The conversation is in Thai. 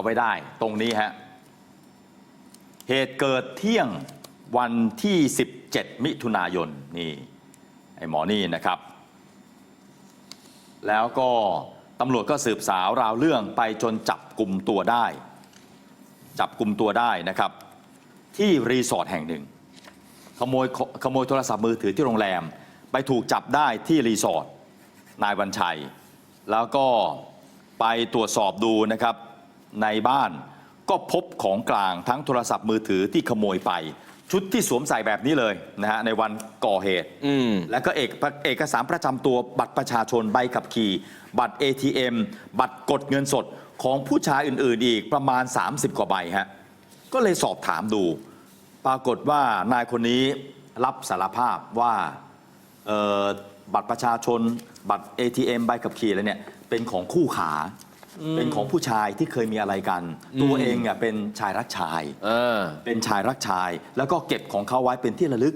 เอาไว้ได้ตรงนี้ฮะ เหตุเกิดเที่ยงวันที่ 17 มิถุนายนนี่ไอ้หมอนี่นะครับ แล้วก็ตำรวจก็สืบสาวราวเรื่องไปจนจับกลุ่มตัวได้ จับกลุ่มตัวได้นะครับ ที่รีสอร์ทแห่งหนึ่ง ขโมยขโมยโทรศัพท์มือถือที่โรงแรม ไปถูกจับได้ที่รีสอร์ทนายวันชัย แล้วก็ไปตรวจสอบดูนะครับ ในบ้านก็พบของกลางทั้งโทรศัพท์มือถือที่ขโมยไป ชุดที่สวมใส่แบบนี้เลยนะฮะในวันก่อเหตุ อืม แล้วก็เอกเอกสารประจำตัวบัตรประชาชนใบขับขี่ บัตร ATM บัตรกดเงินสดของผู้ชายอื่น ๆ อีกประมาณ 30 กว่าใบฮะก็เลยสอบถามดู ปรากฏว่านายคนนี้รับสารภาพว่าเอ่อบัตรประชาชน บัตร ATM ใบขับขี่อะไรเนี่ยเป็นของคู่ขา เป็นของผู้ชายที่เคยมีอะไรกัน ตัวเองเนี่ยเป็นชายรักชาย เออ เป็นชายรักชาย แล้วก็เก็บของเขาไว้เป็นที่ระลึก